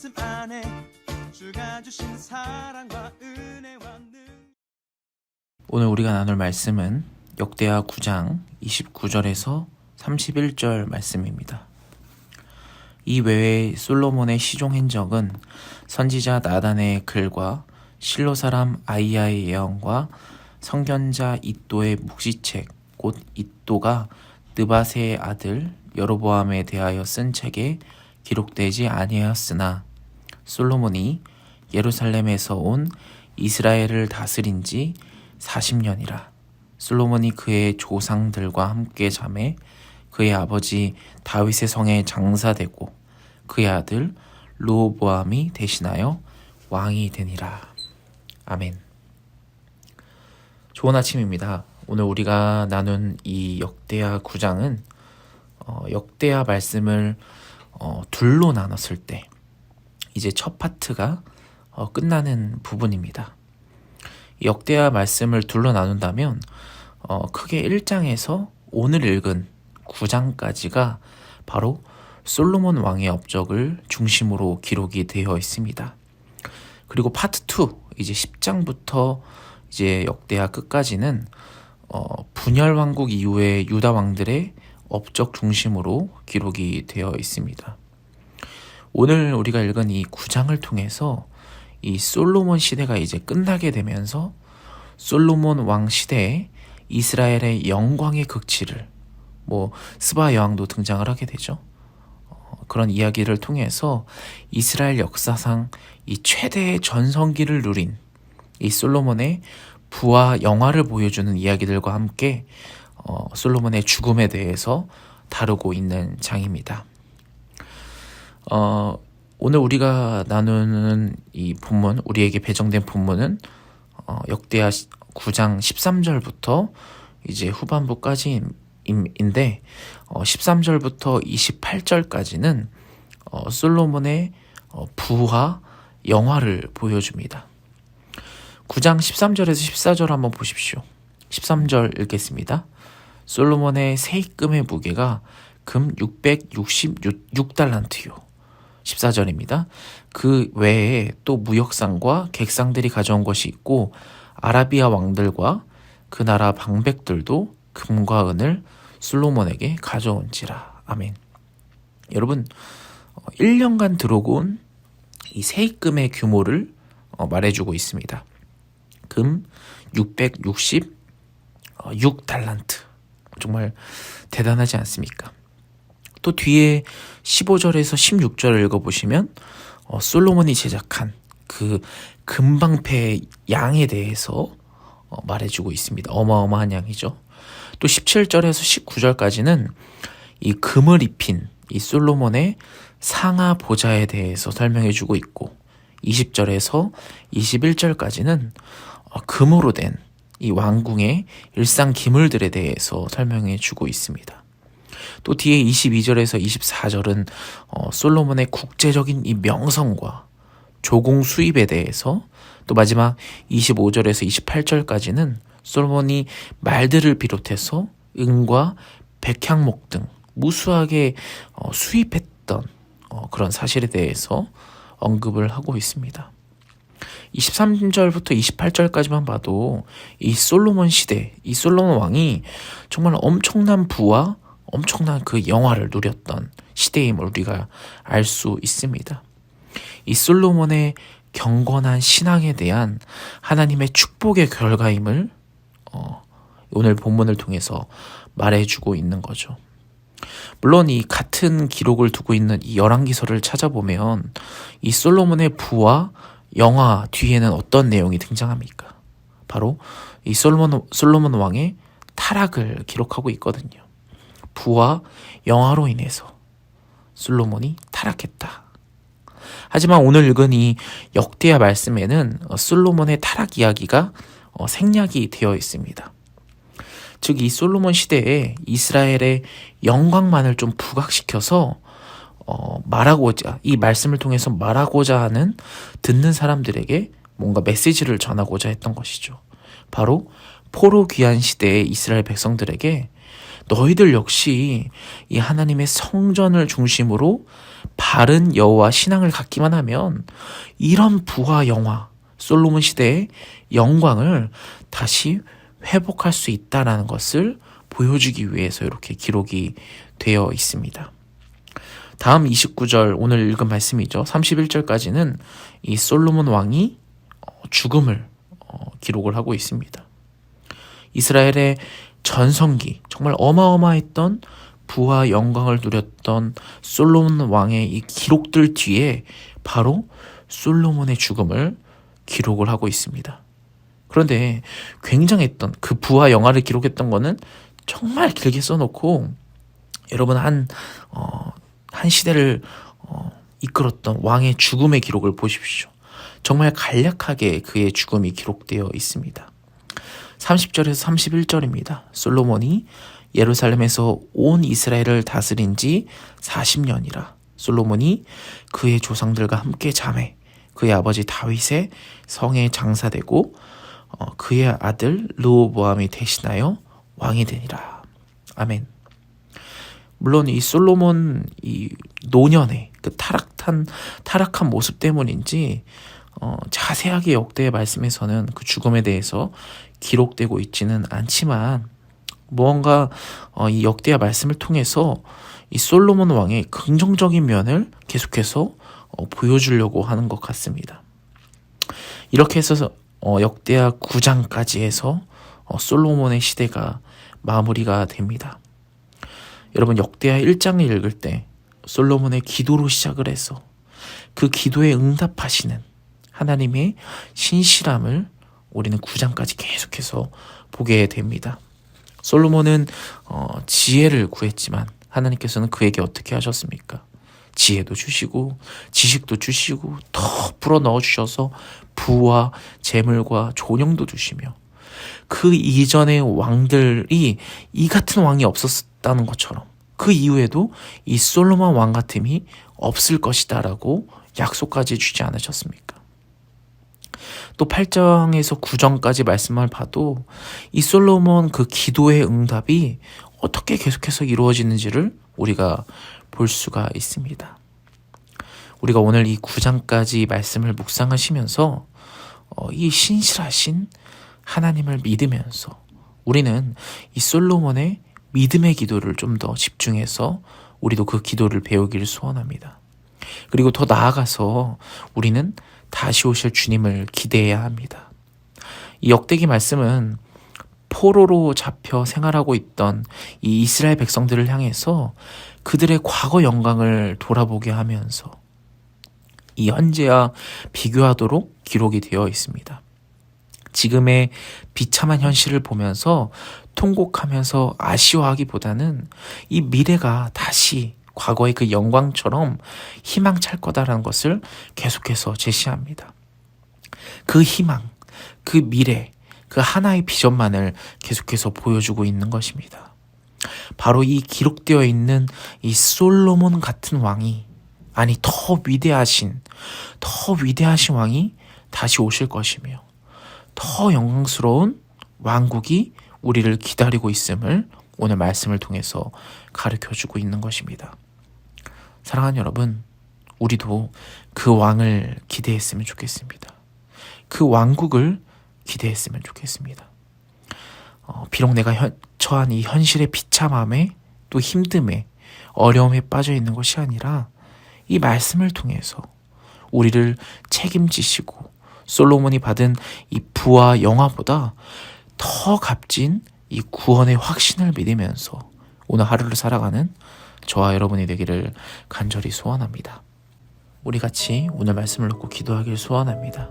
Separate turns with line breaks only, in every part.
말씀 안에 주가 주신 사랑과 은혜와 능
오늘 우리가 나눌 말씀은 역대하 9장 29절에서 31절 말씀입니다. 이 외에 솔로몬의 시종 행적은 선지자 나단의 글과 실로 사람 아이야의 예언과 성견자 이또의 묵시책 곧 이또가 느바세의 아들 여로보암에 대하여 쓴 책에 기록되지 아니하였으나 솔로몬이 예루살렘에서 온 이스라엘을 다스린 지 40년이라 솔로몬이 그의 조상들과 함께 잠에 그의 아버지 다윗의 성에 장사되고 그의 아들 르호보암이 대신하여 왕이 되니라. 아멘. 좋은 아침입니다. 오늘 우리가 나눈 이 역대하 9장은 어, 역대하 말씀을 어, 둘로 나눴을 때 이제 첫 파트가 어, 끝나는 부분입니다. 이 역대하 말씀을 둘로 나눈다면 어, 크게 1장에서 오늘 읽은 9장까지가 바로 솔로몬 왕의 업적을 중심으로 기록이 되어 있습니다. 그리고 파트 2 이제 10장부터 이제 역대하 끝까지는 어, 분열 왕국 이후의 유다 왕들의 업적 중심으로 기록이 되어 있습니다. 오늘 우리가 읽은 이 9장을 통해서 이 솔로몬 시대가 이제 끝나게 되면서 솔로몬 왕 시대에 이스라엘의 영광의 극치를 뭐 스바 여왕도 등장을 하게 되죠. 어, 그런 이야기를 통해서 이스라엘 역사상 이 최대의 전성기를 누린 이 솔로몬의 부와 영화를 보여주는 이야기들과 함께 어, 솔로몬의 죽음에 대해서 다루고 있는 장입니다. 어, 오늘 우리가 나누는 이 본문, 우리에게 배정된 본문은 어, 역대하 9장 13절부터 이제 후반부까지인데 어, 13절부터 28절까지는 어, 솔로몬의 어, 부와 영화를 보여줍니다. 9장 13절에서 14절 한번 보십시오. 13절 읽겠습니다. 솔로몬의 세입금의 무게가 금 666달란트요. 14절입니다. 그 외에 또 무역상과 객상들이 가져온 것이 있고 아라비아 왕들과 그 나라 방백들도 금과 은을 솔로몬에게 가져온지라. 아멘. 여러분, 1년간 들어온 이 세입금의 규모를 어, 말해주고 있습니다. 금 666달란트. 정말 대단하지 않습니까? 또 뒤에 15절에서 16절을 읽어보시면 어, 솔로몬이 제작한 그 금방패 양에 대해서 어, 말해주고 있습니다. 어마어마한 양이죠. 또 17절에서 19절까지는 이 금을 입힌 이 솔로몬의 상하 보좌에 대해서 설명해주고 있고 20절에서 21절까지는 어, 금으로 된 이 왕궁의 일상 기물들에 대해서 설명해 주고 있습니다. 또 뒤에 22절에서 24절은 어, 솔로몬의 국제적인 이 명성과 조공 수입에 대해서 또 마지막 25절에서 28절까지는 솔로몬이 말들을 비롯해서 은과 백향목 등 무수하게 어, 수입했던 어, 그런 사실에 대해서 언급을 하고 있습니다. 23절부터 28절까지만 봐도 이 솔로몬 시대, 이 솔로몬 왕이 정말 엄청난 부와 엄청난 그 영화를 누렸던 시대임을 우리가 알 수 있습니다. 이 솔로몬의 경건한 신앙에 대한 하나님의 축복의 결과임을 어, 오늘 본문을 통해서 말해주고 있는 거죠. 물론 이 같은 기록을 두고 있는 이 열왕기서를 찾아보면 이 솔로몬의 부와 영화 뒤에는 어떤 내용이 등장합니까? 바로 이 솔로몬, 솔로몬 왕의 타락을 기록하고 있거든요. 부와 영화로 인해서 솔로몬이 타락했다. 하지만 오늘 읽은 이 역대하 말씀에는 어, 솔로몬의 타락 이야기가 어, 생략이 되어 있습니다. 즉, 이 솔로몬 시대에 이스라엘의 영광만을 좀 부각시켜서 어, 말하고자, 이 말씀을 통해서 말하고자 하는 듣는 사람들에게 뭔가 메시지를 전하고자 했던 것이죠. 바로 포로 귀한 시대의 이스라엘 백성들에게 너희들 역시 이 하나님의 성전을 중심으로 바른 여호와 신앙을 갖기만 하면 이런 부와 영화 솔로몬 시대의 영광을 다시 회복할 수 있다라는 것을 보여주기 위해서 이렇게 기록이 되어 있습니다. 다음 29절 오늘 읽은 말씀이죠. 31절까지는 이 솔로몬 왕이 어, 죽음을 어, 기록을 하고 있습니다. 이스라엘의 전성기 정말 어마어마했던 부와 영광을 누렸던 솔로몬 왕의 이 기록들 뒤에 바로 솔로몬의 죽음을 기록을 하고 있습니다. 그런데 굉장했던 그 부와 영화를 기록했던 거는 정말 길게 써놓고 여러분 한, 어, 한 시대를 어, 이끌었던 왕의 죽음의 기록을 보십시오. 정말 간략하게 그의 죽음이 기록되어 있습니다. 30절에서 31절입니다. 솔로몬이 예루살렘에서 온 이스라엘을 다스린 지 40년이라. 솔로몬이 그의 조상들과 함께 잠에 그의 아버지 다윗의 성에 장사되고 어, 그의 아들 르호보암이 대신하여 왕이 되니라. 아멘. 물론 이 솔로몬 이 노년의 그 타락한 타락한 모습 때문인지 어, 자세하게 역대의 말씀에서는 그 죽음에 대해서 기록되고 있지는 않지만 무언가 어, 이 역대의 말씀을 통해서 이 솔로몬 왕의 긍정적인 면을 계속해서 어, 보여주려고 하는 것 같습니다. 이렇게 해서 어, 역대하 9장까지 해서 어, 솔로몬의 시대가 마무리가 됩니다. 여러분 역대하 1장을 읽을 때 솔로몬의 기도로 시작을 해서 그 기도에 응답하시는 하나님의 신실함을 우리는 9장까지 계속해서 보게 됩니다. 솔로몬은 어, 지혜를 구했지만 하나님께서는 그에게 어떻게 하셨습니까? 지혜도 주시고 지식도 주시고 더 불어 넣어 주셔서 부와 재물과 존영도 주시며 그 이전의 왕들이 이 같은 왕이 없었다는 것처럼 그 이후에도 이 솔로몬 왕 같음이 없을 것이다라고 약속까지 주지 않으셨습니까? 또 8장에서 9장까지 말씀을 봐도 이 솔로몬 그 기도의 응답이 어떻게 계속해서 이루어지는지를 우리가 볼 수가 있습니다. 우리가 오늘 이 9장까지 말씀을 묵상하시면서 어, 이 신실하신 하나님을 믿으면서 우리는 이 솔로몬의 믿음의 기도를 좀 더 집중해서 우리도 그 기도를 배우기를 소원합니다. 그리고 더 나아가서 우리는 다시 오실 주님을 기대해야 합니다. 이 역대기 말씀은 포로로 잡혀 생활하고 있던 이 이스라엘 백성들을 향해서 그들의 과거 영광을 돌아보게 하면서 이 현재와 비교하도록 기록이 되어 있습니다. 지금의 비참한 현실을 보면서 통곡하면서 아쉬워하기보다는 이 미래가 다시 과거의 그 영광처럼 희망찰 거다라는 것을 계속해서 제시합니다. 그 희망, 그 미래, 그 하나의 비전만을 계속해서 보여주고 있는 것입니다. 바로 이 기록되어 있는 이 솔로몬 같은 왕이 아니 더 위대하신 더 위대하신 왕이 다시 오실 것이며 더 영광스러운 왕국이 우리를 기다리고 있음을 오늘 말씀을 통해서 가르쳐 주고 있는 것입니다. 사랑하는 여러분, 우리도 그 왕을 기대했으면 좋겠습니다. 그 왕국을 기대했으면 좋겠습니다. 어, 비록 내가 현, 처한 이 현실의 비참함에 또 힘듦에 어려움에 빠져 있는 것이 아니라 이 말씀을 통해서 우리를 책임지시고 솔로몬이 받은 이 부와 영화보다 더 값진 이 구원의 확신을 믿으면서 오늘 하루를 살아가는 저와 여러분이 되기를 간절히 소원합니다. 우리 같이 오늘 말씀을 놓고 기도하길 소원합니다.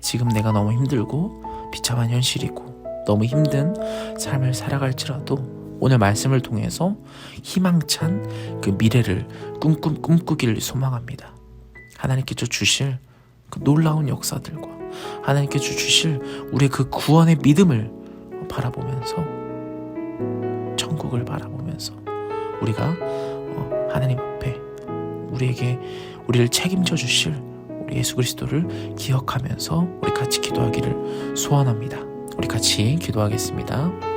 지금 내가 너무 힘들고 비참한 현실이고 너무 힘든 삶을 살아갈지라도 오늘 말씀을 통해서 희망찬 그 미래를 꿈꿈 꿈꾸기를 소망합니다. 하나님께서 주실 그 놀라운 역사들과 하나님께서 주실 우리의 그 구원의 믿음을 바라보면서 천국을 바라보면서 우리가 어, 하나님 앞에 우리에게 우리를 책임져 주실 우리 예수 그리스도를 기억하면서 우리 같이 기도하기를 소원합니다. 우리 같이 기도하겠습니다.